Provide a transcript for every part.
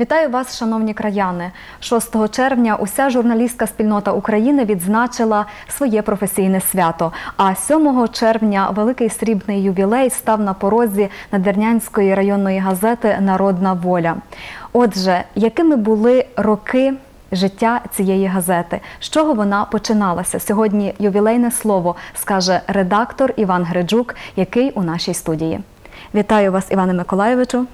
Вітаю вас, шановні краяни. 6 червня уся журналістська спільнота України відзначила своє професійне свято. А 7 червня великий срібний ювілей став на порозі Надвірнянської районної газети Народна воля. Отже, якими були роки життя цієї газети? З чого вона починалася? Сьогодні ювілейне слово скаже редактор Іван Гриджук, який у нашій студії. Вітаю вас, Іване Миколайовичу.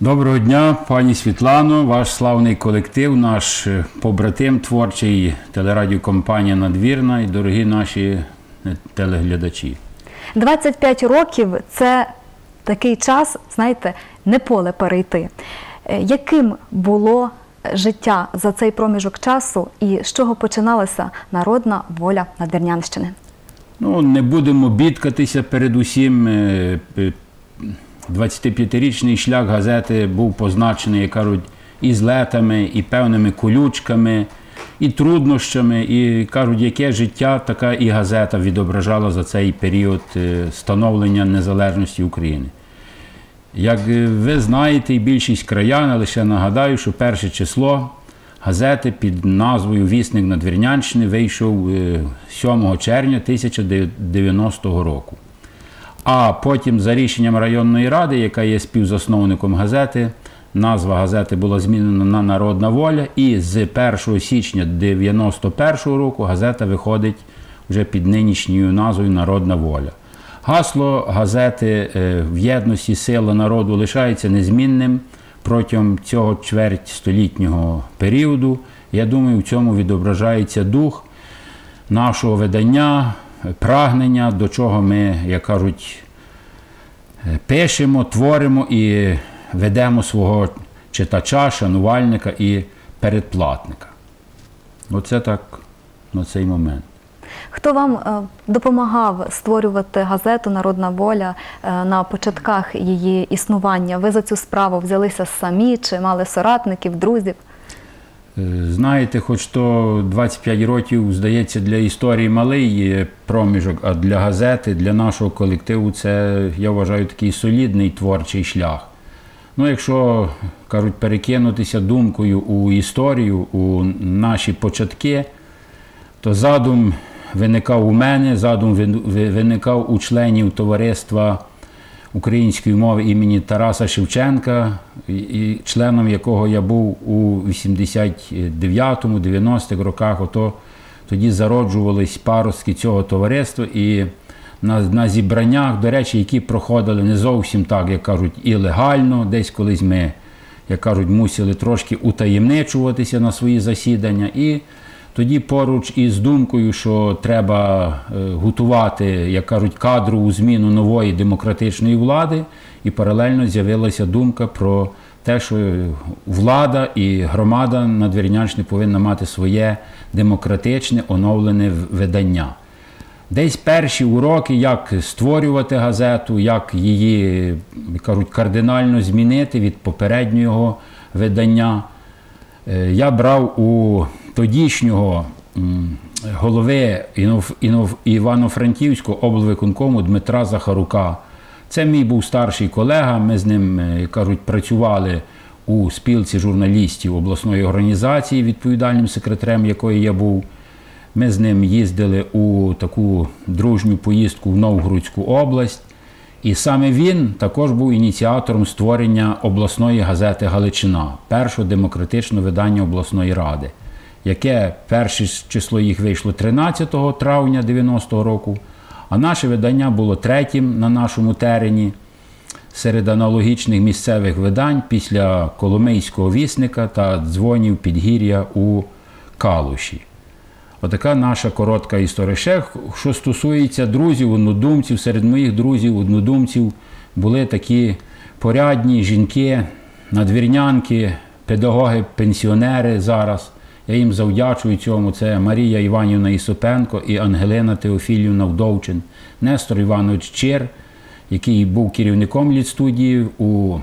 Доброго дня, пані Світлано, ваш славний колектив, наш е, побратим творчий телерадіокомпанія Надвірна і дорогі наші е, телеглядачі. 25 років це такий час, знаєте, не поле перейти. Е, Яким було життя за цей проміжок часу і з чого починалася народна воля Надвірнянщини? Ну, не будемо бідкатися перед усім. Е, п- 25-річний шлях газети був позначений, як кажуть, і злетами, і певними колючками, і труднощами. І кажуть, яке життя така і газета відображала за цей період е, становлення незалежності України. Як е, ви знаєте, і більшість краян, а лише нагадаю, що перше число газети під назвою Вісник Надвірнянщини вийшов е, 7 червня 1990 року. А потім, за рішенням районної ради, яка є співзасновником газети, назва газети була змінена на Народна воля, і з 1 січня 1991 року газета виходить вже під нинішньою назвою Народна воля. Гасло газети е, в єдності сила народу лишається незмінним протягом цього чверть столітнього періоду. Я думаю, в цьому відображається дух нашого видання, прагнення, до чого ми, як кажуть, е, пишемо, творимо і ведемо свого читача, шанувальника і передплатника. Оце так на цей момент. Хто вам е, допомагав створювати газету Народна воля е, на початках її існування? Ви за цю справу взялися самі чи мали соратників, друзів? Знаєте, хоч то 25 років, здається, для історії малий проміжок, а для газети, для нашого колективу це, я вважаю, такий солідний творчий шлях. Ну, якщо, кажуть, перекинутися думкою у історію, у наші початки, то задум виникав у мене, задум виникав у членів товариства української мови імені Тараса Шевченка, і- членом якого я був у 89-му, 90-х роках. Ото тоді зароджувались паростки цього товариства і на, на зібраннях, до речі, які проходили не зовсім так, як кажуть, і легально, десь колись ми, як кажуть, мусили трошки утаємничуватися на свої засідання. І тоді поруч із думкою, що треба е, готувати, як кажуть, кадрову зміну нової демократичної влади, і паралельно з'явилася думка про те, що влада і громада Надвірнянщини повинна мати своє демократичне оновлене видання. Десь перші уроки, як створювати газету, як її кажуть, кардинально змінити від попереднього видання. Е, Я брав у тодішнього голови Івано-Франківського облвиконкому Дмитра Захарука. Це мій був старший колега. Ми з ним е, кажуть, працювали у спілці журналістів обласної організації, відповідальним секретарем якої я був. Ми з ним їздили у таку дружню поїздку в Новгородську область. І саме він також був ініціатором створення обласної газети Галичина, першого демократичного видання обласної ради, яке перше число їх вийшло 13 травня 90-го року, а наше видання було третім на нашому терені серед аналогічних місцевих видань після Коломийського вісника та дзвонів Підгір'я у Калуші. Отака наша коротка історія. Ще що стосується друзів, однодумців, серед моїх друзів, однодумців були такі порядні жінки, надвірнянки, педагоги, пенсіонери зараз. Я їм завдячую цьому. Це Марія Іванівна Ісопенко і Ангелина Теофілівна Вдовчин, Нестор Іванович Чир, який був керівником літстудії у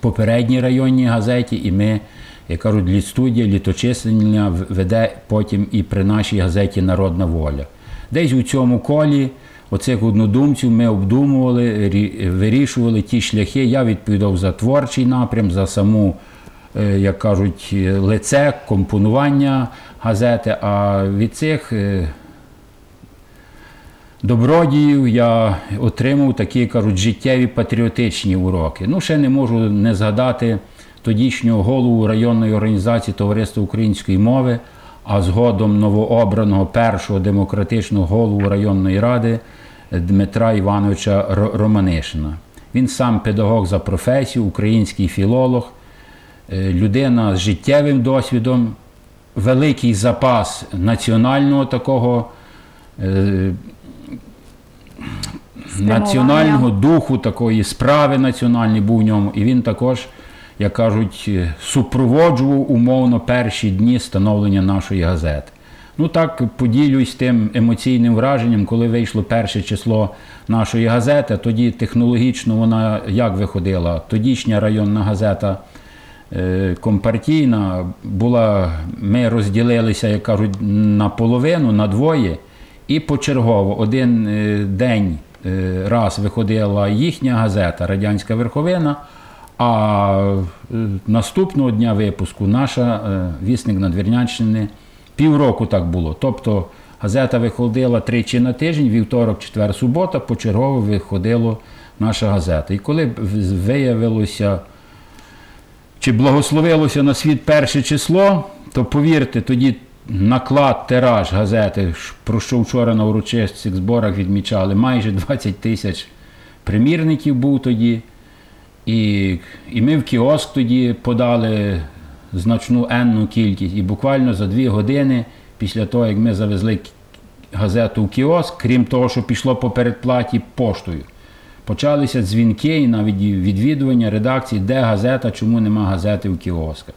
попередній районній газеті, і ми, як кажуть, літстудія, літочислення веде потім і при нашій газеті Народна воля. Десь у цьому колі оцих однодумців ми обдумували, вирішували ті шляхи. Я відповідав за творчий напрям, за саму, як кажуть, е, лице, компонування газети. А від цих е, добродіїв я отримав такі, кажуть, життєві патріотичні уроки. Ну, ще не можу не згадати тодішнього голову районної організації Товариства української мови, а згодом новообраного першого демократичного голову районної ради Дмитра Івановича Романишина. Він сам педагог за професією, український філолог, е, людина з життєвим досвідом, великий запас національного такого е, національного духу, такої справи національної був в ньому. І він також, як кажуть, е, супроводжував умовно перші дні становлення нашої газети. Ну так поділюсь тим емоційним враженням, коли вийшло перше число нашої газети. Тоді технологічно вона як виходила? Тодішня районна газета е, компартійна була. Ми розділилися, як кажуть, на половину, на двоє, і почергово один е, день е, раз виходила їхня газета Радянська Верховина. А е, наступного дня випуску наша е, вісник Надвірнянщини півроку так було. Тобто газета виходила тричі на тиждень, вівторок, четвер, субота, почергово виходила наша газета. І коли виявилося, чи благословилося на світ перше число, то повірте, тоді наклад, тираж газети, про що вчора на урочистих зборах відмічали, майже 20 тисяч примірників був тоді. І, і ми в кіоск тоді подали значну енну кількість. І буквально за дві години після того, як ми завезли газету в кіоск, крім того, що пішло по передплаті поштою, почалися дзвінки і навіть відвідування редакції, де газета, чому нема газети в кіосках.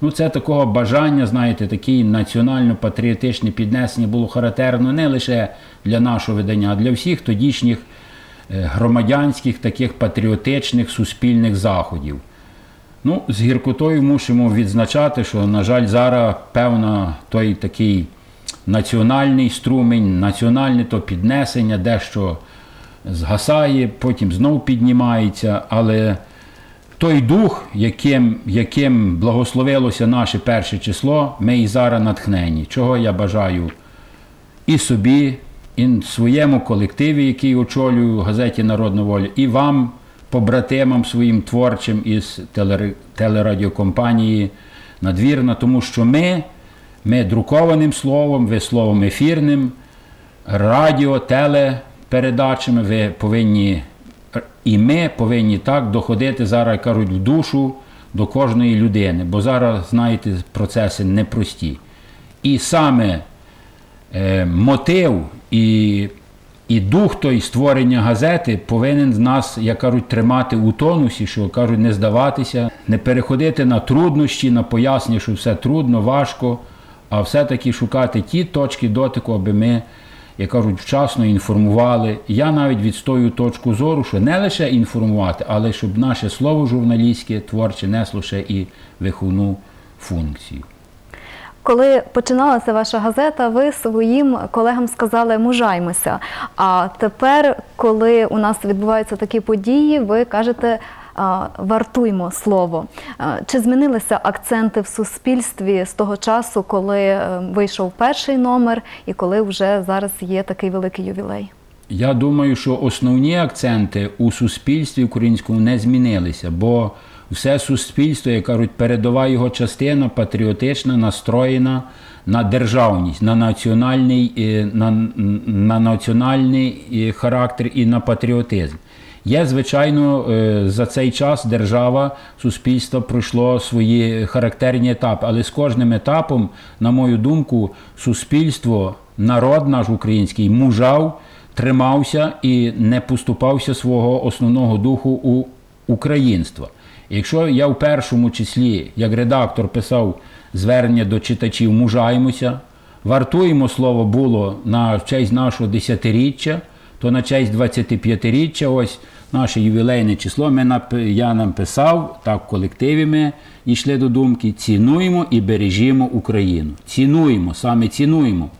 Ну, це такого бажання, знаєте, таке національно-патріотичне піднесення було характерно не лише для нашого видання, а для всіх тодішніх е, громадянських таких патріотичних суспільних заходів. Ну, з гіркотою мусимо відзначати, що, на жаль, зараз певно той такий національний струмень, національне то піднесення, дещо згасає, потім знов піднімається, але той дух, яким, яким благословилося наше перше число, ми і зараз натхнені. Чого я бажаю і собі, і своєму колективі, який очолюю в газеті Народна воля, і вам, побратимам своїм творчим із телерадіокомпанії Надвірна, тому що ми, ми друкованим словом, ви словом ефірним, радіо, телепередачами, ви повинні і ми повинні так доходити зараз, кажуть, в душу до кожної людини. Бо зараз, знаєте, процеси непрості. І саме е, мотив і, і дух той створення газети повинен нас, як кажуть, тримати у тонусі, що кажуть, не здаватися, не переходити на труднощі, на пояснення, що все трудно, важко, а все-таки шукати ті точки дотику, аби ми, як кажуть, вчасно інформували. Я навіть відстою точку зору, що не лише інформувати, але щоб наше слово журналістське, творче несло ще і виховну функцію. Коли починалася ваша газета, ви своїм колегам сказали мужаймося. А тепер, коли у нас відбуваються такі події, ви кажете. Вартуймо слово. Чи змінилися акценти в суспільстві з того часу, коли е, вийшов перший номер, і коли вже зараз є такий великий ювілей? Я думаю, що основні акценти у суспільстві українському не змінилися, бо все суспільство, як кажуть, передова його частина патріотична, настроєна на державність, на національний, е, на, на національний е, характер і на патріотизм. Є, звичайно, е, за цей час держава, суспільство пройшло свої характерні етапи, але з кожним етапом, на мою думку, суспільство, народ наш український мужав, тримався і не поступався свого основного духу у українства. Якщо я в першому числі, як редактор, писав звернення до читачів мужаємося, вартуємо слово було на честь нашого десятиріччя, то на честь 25-річчя, ось наше ювілейне число, ми я написав, так в колективі ми йшли до думки, цінуємо і бережімо Україну. Цінуємо, саме цінуємо.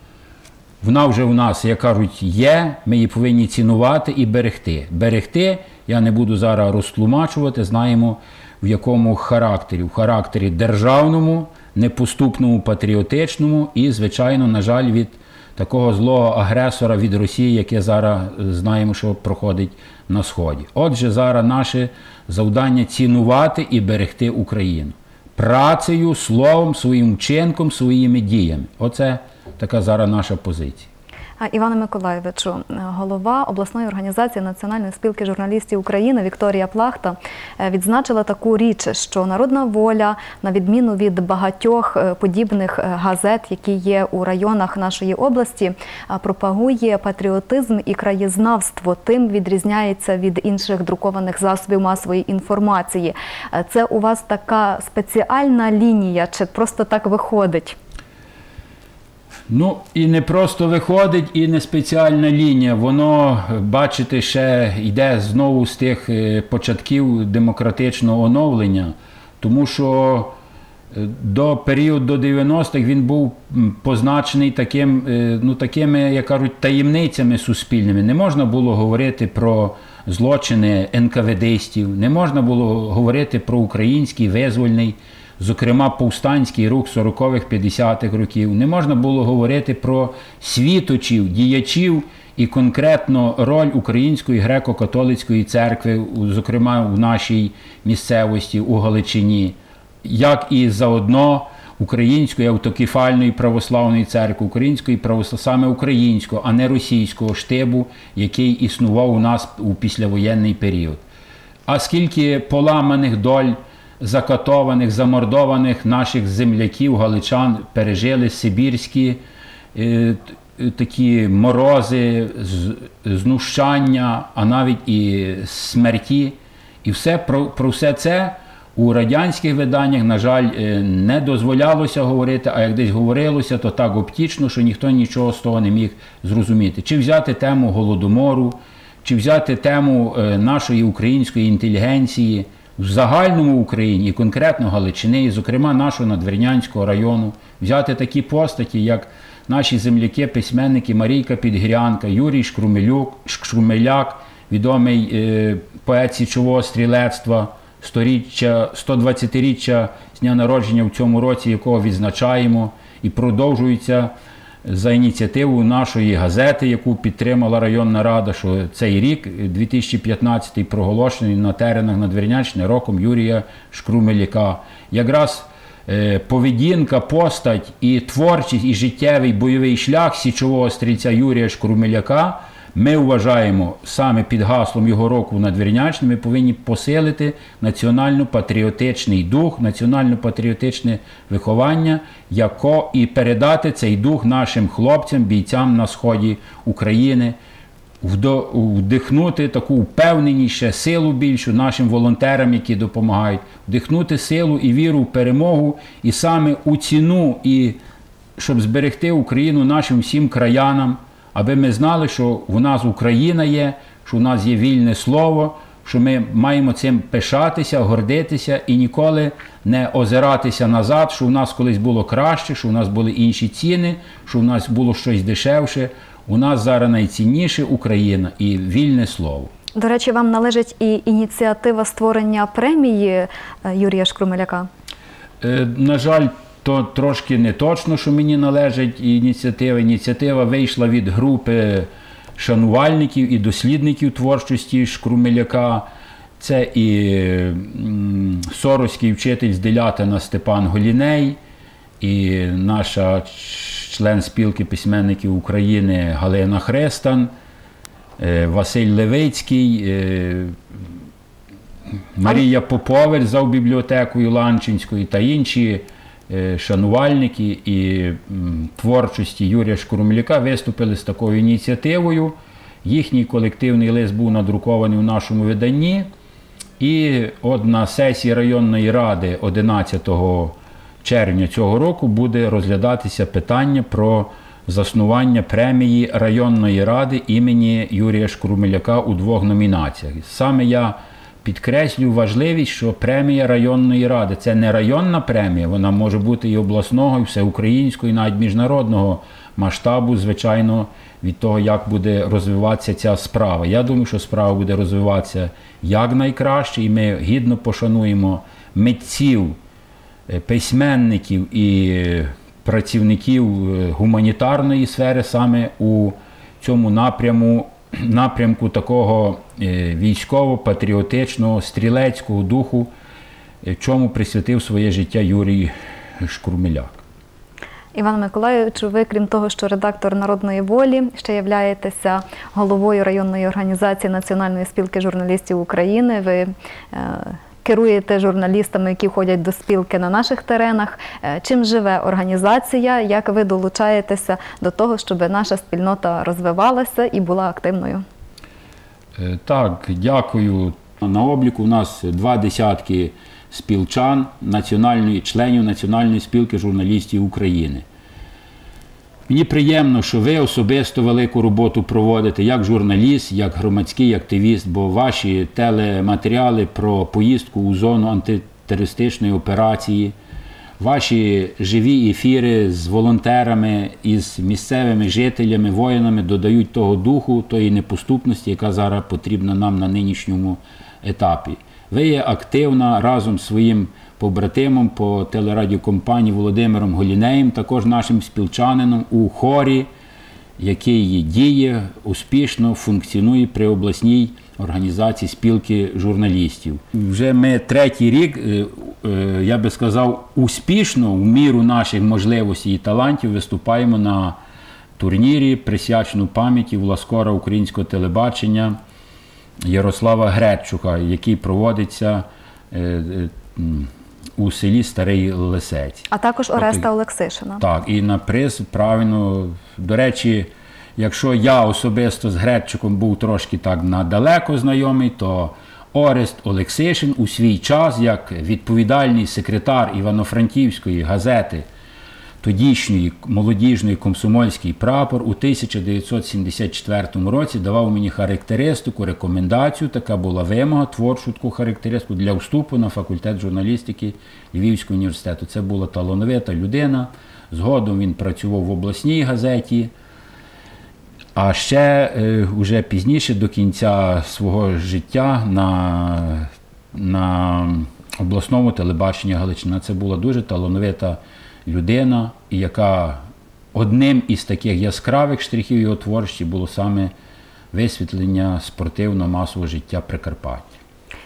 Вона вже у нас, як кажуть, є, ми її повинні цінувати і берегти. Берегти, я не буду зараз розтлумачувати, знаємо в якому характері. В характері державному, непоступному, патріотичному і, звичайно, на жаль, від такого злого агресора від Росії, яке зараз е, знаємо, що проходить на Сході. Отже, зараз наше завдання цінувати і берегти Україну. Працею, словом, своїм вчинком, своїми діями. Оце така зараз наша позиція. А, Іване Миколаєвичу, е, голова обласної організації Національної спілки журналістів України Вікторія Плахта е, відзначила таку річ, що народна воля, на відміну від багатьох е, подібних газет, які є у районах нашої області, пропагує патріотизм і краєзнавство. Тим відрізняється від інших друкованих засобів масової інформації. Це у вас така спеціальна лінія, чи просто так виходить? Ну і не просто виходить, і не спеціальна лінія. Воно, бачите, ще йде знову з тих е, початків демократичного оновлення, тому що е, до періоду до 90-х він був позначений таким, е, ну, такими, як кажуть, таємницями суспільними. Не можна було говорити про злочини НКВДистів, не можна було говорити про український визвольний зокрема повстанський рух 40-х, 50-х років. Не можна було говорити про світочів, діячів і конкретно роль Української греко-католицької церкви, зокрема в нашій місцевості у Галичині, як і заодно Української автокефальної православної церкви, української православ... саме українського, а не російського штибу, який існував у нас у післявоєнний період. А скільки поламаних доль закатованих, замордованих наших земляків, галичан пережили сибірські е, такі морози, знущання, а навіть і смерті. І все про, про все це у радянських виданнях, на жаль, е, не дозволялося говорити, а як десь говорилося, то так оптічно, що ніхто нічого з того не міг зрозуміти. Чи взяти тему голодомору, чи взяти тему е, нашої української інтелігенції в загальному Україні, і конкретно Галичини, і, зокрема нашого надвірнянського району, взяти такі постаті, як наші земляки, письменники Марійка Підгірянка, Юрій Шкрумелюк, Шкрумеляк, відомий е, поет січового стрілецтва, 120-річчя з дня народження в цьому році, якого відзначаємо, і продовжується за ініціативою нашої газети, яку підтримала районна рада, що цей рік, 2015, проголошений на теренах Надвірнянщини роком Юрія Шкрумеляка. Якраз е, поведінка, постать і творчість, і життєвий бойовий шлях січового стрільця Юрія Шкрумеляка ми вважаємо саме під гаслом його року надвірнячним, ми повинні посилити національно-патріотичний дух, національно-патріотичне виховання, яко і передати цей дух нашим хлопцям, бійцям на сході України, вдихнути таку впевненість, ще силу більшу нашим волонтерам, які допомагають, вдихнути силу і віру в перемогу, і саме у ціну, і щоб зберегти Україну нашим всім краянам, аби ми знали, що у нас Україна є, що у нас є вільне слово, що ми маємо цим пишатися, гордитися і ніколи не озиратися назад, що у нас колись було краще, що у нас були інші ціни, що у нас було щось дешевше. У нас зараз найцінніше Україна і вільне слово. До речі, вам належить і ініціатива створення премії е, Юрія Шкрумеляка. Е, На жаль, то трошки не точно, що мені належить ініціатива. Ініціатива вийшла від групи шанувальників і дослідників творчості Шкрумеляка. Це і сороський вчитель з Делятина Степан Голіней, і наша член спілки письменників України Галина Хрестан, е, Василь Левицький, е, Марія Поповель за бібліотекою Ланчинською та інші шанувальники і творчості Юрія Шкурмляка виступили з такою ініціативою. Їхній колективний лист був надрукований у нашому виданні. І от на сесії районної ради 11 червня цього року буде розглядатися питання про заснування премії районної ради імені Юрія Шкурмеляка у двох номінаціях. Саме я підкреслюю важливість, що премія районної ради це не районна премія, вона може бути і обласного, і всеукраїнського, і навіть міжнародного масштабу, звичайно, від того, як буде розвиватися ця справа. Я думаю, що справа буде розвиватися якнайкраще, і ми гідно пошануємо митців, е, письменників і е, працівників е, гуманітарної сфери саме у цьому напряму, напрямку такого е, військово-патріотичного, стрілецького духу, е, чому присвятив своє життя Юрій Шкурмеляк. Іван Миколайовичу, ви, крім того, що редактор народної волі, ще являєтеся головою районної організації Національної спілки журналістів України. Ви е, керуєте журналістами, які ходять до спілки на наших теренах. Е, чим живе організація? Як ви долучаєтеся до того, щоб наша спільнота розвивалася і була активною? Е, Так, дякую. На обліку у нас два десятки спілчан національної членів Національної спілки журналістів України. Мені приємно, що ви особисто велику роботу проводите як журналіст, як громадський активіст, бо ваші телематеріали про поїздку у зону антитерористичної операції, ваші живі ефіри з волонтерами з місцевими жителями, воїнами додають того духу, тої непоступності, яка зараз потрібна нам на нинішньому етапі. Ви є активна разом з своїм побратимом по телерадіокомпанії Володимиром Голінеєм, також нашим спілчанином у хорі, який діє успішно функціонує при обласній організації спілки журналістів. Вже ми третій рік, е, е, я би сказав, успішно в міру наших можливостей і талантів виступаємо на турнірі, присвячену пам'яті власкора українського телебачення Ярослава Гречука, який проводиться е, е, у селі Старий Лисець. А також Тобто- Ореста Олексишина. Так, і на приз правильно. До речі, якщо я особисто з Гречиком був трошки так надалеко знайомий, то Орест Олексишин у свій час, як відповідальний секретар Івано-Франківської газети тодішньої молодіжної комсомольський прапор у 1974 році давав мені характеристику, рекомендацію. Така була вимога, творчу таку характеристику для вступу на факультет журналістики Львівського університету. Це була талановита людина. Згодом він працював в обласній газеті. А ще е, уже пізніше до кінця свого життя на, на обласному телебаченні Галичина. Це була дуже талановита людина, яка одним із таких яскравих штрихів його творчості було саме висвітлення спортивно-масового життя Прикарпаття.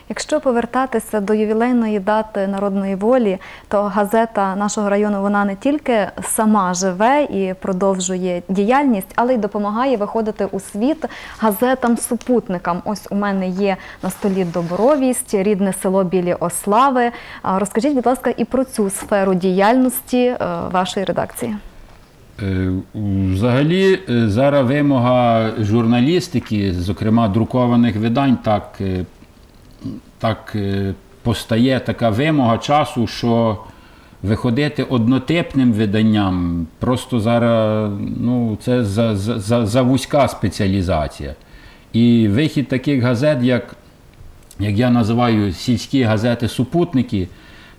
Якщо повертатися до ювілейної дати народної волі, то газета нашого району вона не тільки сама живе і продовжує діяльність, але й допомагає виходити у світ газетам-супутникам. Ось у мене є на столі добровість, рідне село Білі Ослави. Розкажіть, будь ласка, і про цю сферу діяльності е, вашої редакції. Е, Взагалі, е, зараз вимога журналістики, зокрема друкованих видань, так, так е, постає така вимога часу, що виходити однотипним виданням просто зараз ну, це за, за, за, вузька спеціалізація. І вихід таких газет, як, як я називаю сільські газети-супутники,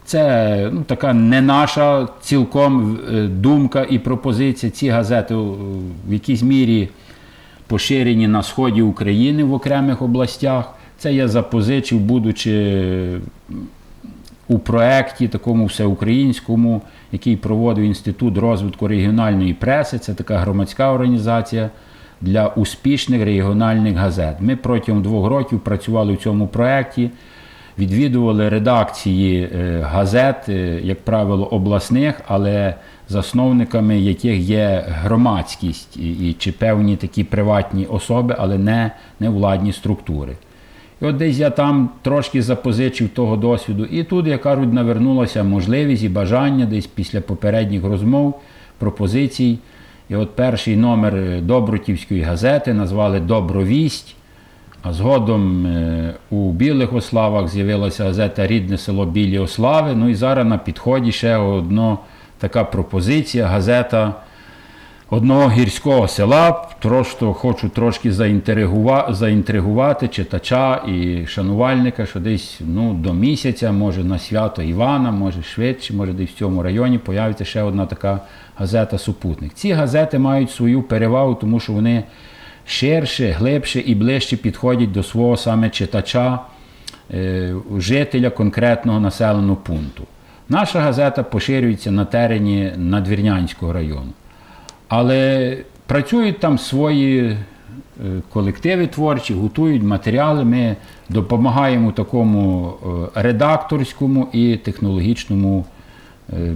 це ну, така не наша цілком е, думка і пропозиція. Ці газети е, в якійсь мірі поширені на сході України в окремих областях. Це я запозичив, будучи у проєкті такому всеукраїнському, який проводив Інститут розвитку регіональної преси. Це така громадська організація для успішних регіональних газет. Ми протягом двох років працювали в цьому проєкті, відвідували редакції е, газет, е, як правило, обласних, але засновниками яких є громадськість і, і чи певні такі приватні особи, але не, не владні структури. І от десь я там трошки запозичив того досвіду. І тут, як кажуть, навернулася можливість і бажання десь після попередніх розмов, пропозицій. І от перший номер Добрутівської газети назвали Добровість. А згодом е, у Білих Ославах з'явилася газета Рідне село Білі Ослави. Ну і зараз на підході ще одна така пропозиція газета одного гірського села. Просто хочу трошки заінтригува- заінтригувати читача і шанувальника, що десь ну, до місяця, може на свято Івана, може швидше, може десь в цьому районі появиться ще одна така газета Супутник. Ці газети мають свою перевагу, тому що вони ширше, глибше і ближче підходять до свого саме читача, е, жителя конкретного населеного пункту. Наша газета поширюється на терені Надвірнянського району. Але працюють там свої е, колективи творчі, готують матеріали. Ми допомагаємо такому е, редакторському і технологічному е,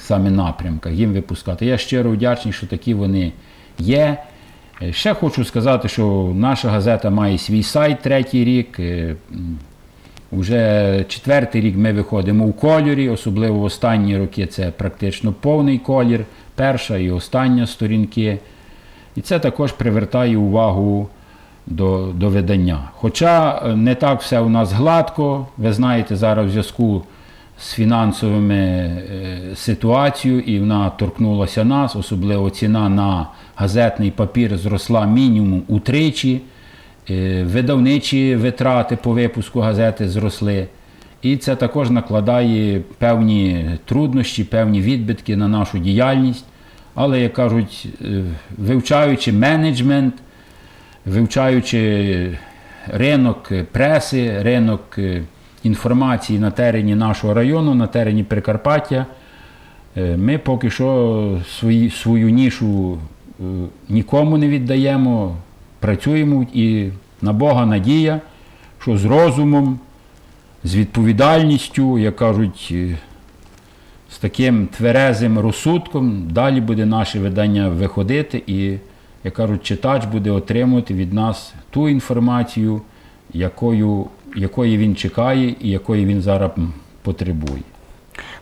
саме напрямках їм випускати. Я щиро вдячний, що такі вони є. Ще хочу сказати, що наша газета має свій сайт третій рік. Уже четвертий рік ми виходимо у кольорі, особливо в останні роки це практично повний колір, перша і остання сторінки. І це також привертає увагу до, до видання. Хоча е, не так все у нас гладко, ви знаєте, зараз в зв'язку з фінансовими е, ситуацією, і вона торкнулася нас, особливо ціна на газетний папір зросла мінімум утричі. Е, Видавничі витрати по випуску газети зросли. І це також накладає певні труднощі, певні відбитки на нашу діяльність. Але, як кажуть, е, вивчаючи менеджмент, вивчаючи ринок преси, ринок е, інформації на терені нашого району, на терені Прикарпаття, ми поки що свою нішу нікому не віддаємо, працюємо і на Бога надія, що з розумом, з відповідальністю, як кажуть, е, з таким тверезим розсудком далі буде наше видання виходити і, як кажуть, читач буде отримувати від нас ту інформацію, якою, якої він чекає і якої він зараз потребує.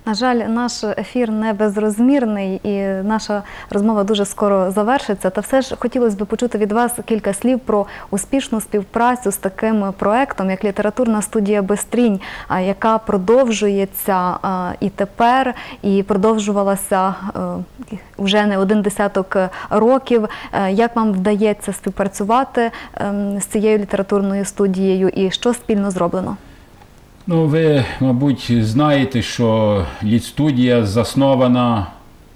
На жаль, наш ефір не безрозмірний і наша розмова дуже скоро завершиться. Та все ж хотілося б почути від вас кілька слів про успішну співпрацю з таким проектом, як літературна студія Бестрінь, яка продовжується і тепер, і продовжувалася е, вже не один десяток років. Е, Як вам вдається співпрацювати ем, з цією літературною студією і що спільно зроблено? Ну, ви, мабуть, знаєте, що літстудія заснована,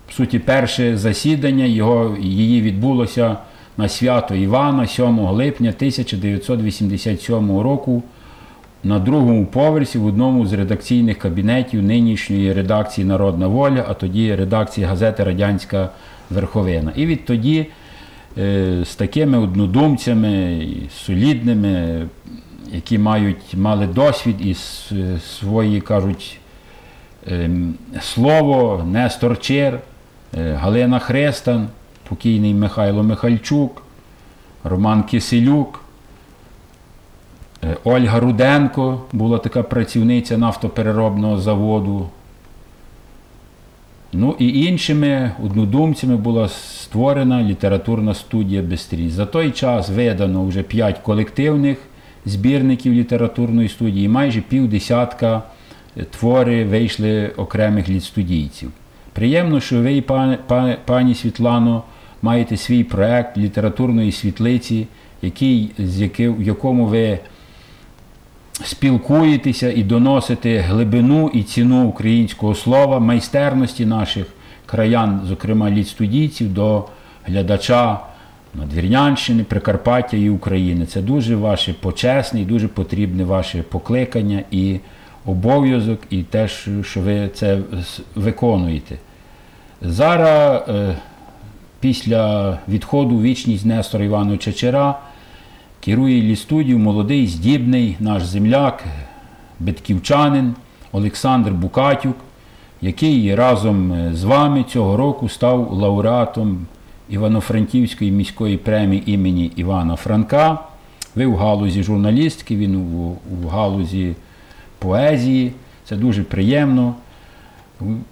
в суті, перше засідання його, її відбулося на свято Івана 7 липня 1987 року на другому поверсі в одному з редакційних кабінетів нинішньої редакції Народна воля, а тоді редакції газети Радянська Верховина. І відтоді е, з такими однодумцями, солідними, які мають, мали досвід і с- свої, кажуть, ем, слово, Нестор Чер, е, Галина Хрестан, покійний Михайло Михальчук, Роман Киселюк, е, Ольга Руденко була така працівниця нафтопереробного заводу. Ну і іншими однодумцями була створена літературна студія Бестрій. За той час видано вже п'ять колективних збірників літературної студії, майже півдесятка твори вийшли окремих літстудійців. Приємно, що ви, пані Світлано, маєте свій проект літературної світлиці, який, в якому ви спілкуєтеся і доносите глибину і ціну українського слова, майстерності наших краян, зокрема літстудійців, до глядача Надвірнянщини, Прикарпаття і України. Це дуже ваше почесне і дуже потрібне ваше покликання і обов'язок, і те, що ви це виконуєте. Зараз, е, після відходу вічність Нестора Івановича Чечера, керує лістудію молодий, здібний наш земляк, битківчанин Олександр Букатюк, який разом е, з вами цього року став лауреатом Івано-Франківської міської премії імені Івана Франка. Ви в галузі журналістики, він у галузі поезії. Це дуже приємно.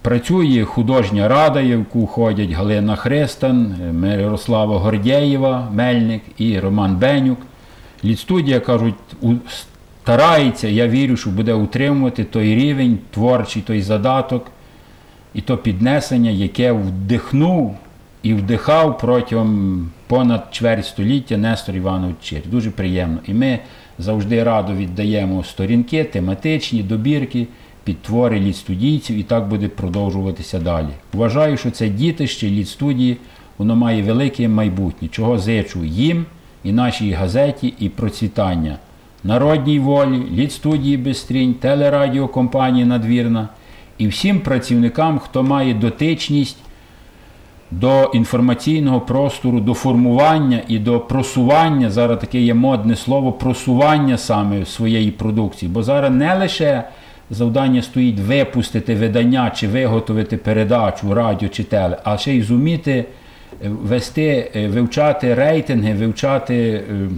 Працює художня рада, в яку ходять Галина Христан, Мирослава Гордєєва, Мельник і Роман Бенюк. Лідстудія, кажуть, старається, я вірю, що буде утримувати той рівень, творчий той задаток і то піднесення, яке вдихнув і вдихав протягом понад чверть століття Нестор Іванович Чир. Дуже приємно. І ми завжди радо віддаємо сторінки, тематичні добірки, підтвори літстудійців, і так буде продовжуватися далі. Вважаю, що це дітище літстудії, воно має велике майбутнє, чого зичу їм і нашій газеті, і процвітання народній волі, літстудії Бестрінь, телерадіокомпанії Надвірна і всім працівникам, хто має дотичність до інформаційного простору, до формування і до просування. Зараз таке є модне слово просування саме своєї продукції. Бо зараз не лише завдання стоїть випустити видання чи виготовити передачу, радіо чи теле, а ще й зуміти е, вести, е, вивчати рейтинги, вивчати. е,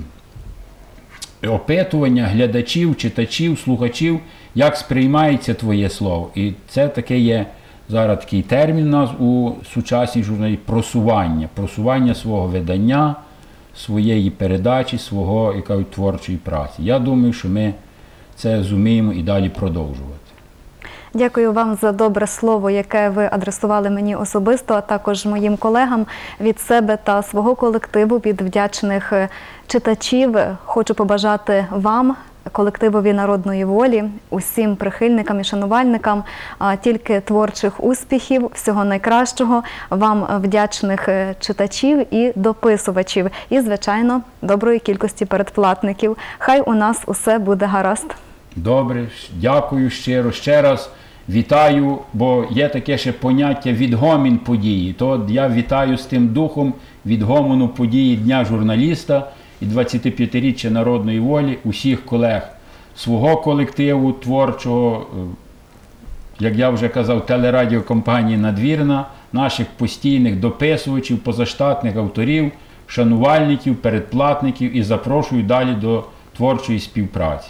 опитування глядачів, читачів, слухачів, як сприймається твоє слово. І це таке є зараз такий термін у нас у сучасній журналі просування, просування свого видання, своєї передачі, свого яка творчої праці. Я думаю, що ми це зуміємо і далі продовжувати. Дякую вам за добре слово, яке ви адресували мені особисто, а також моїм колегам від себе та свого колективу, від вдячних е, читачів. Хочу побажати вам. Колективові народної волі, усім прихильникам і шанувальникам тільки творчих успіхів, всього найкращого, вам вдячних е, читачів і дописувачів, і, звичайно, доброї кількості передплатників. Хай у нас усе буде гаразд. Добре, дякую щиро. Ще раз вітаю, бо є таке ще поняття відгомін події. То я вітаю з тим духом відгомону події Дня журналіста і 25-річчя народної волі усіх колег свого колективу творчого, е, як я вже казав, телерадіокомпанії Надвірна, наших постійних дописувачів, позаштатних авторів, шанувальників, передплатників і запрошую далі до творчої співпраці.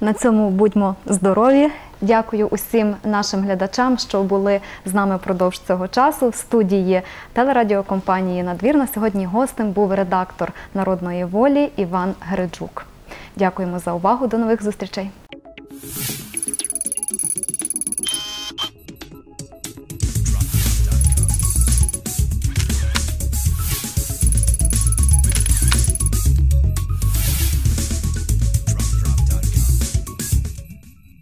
На цьому будьмо здорові. Дякую усім нашим глядачам, що були з нами впродовж цього часу. В студії телерадіокомпанії Надвірна сьогодні гостем був редактор народної волі Іван Гриджук. Дякуємо за увагу. До нових зустрічей.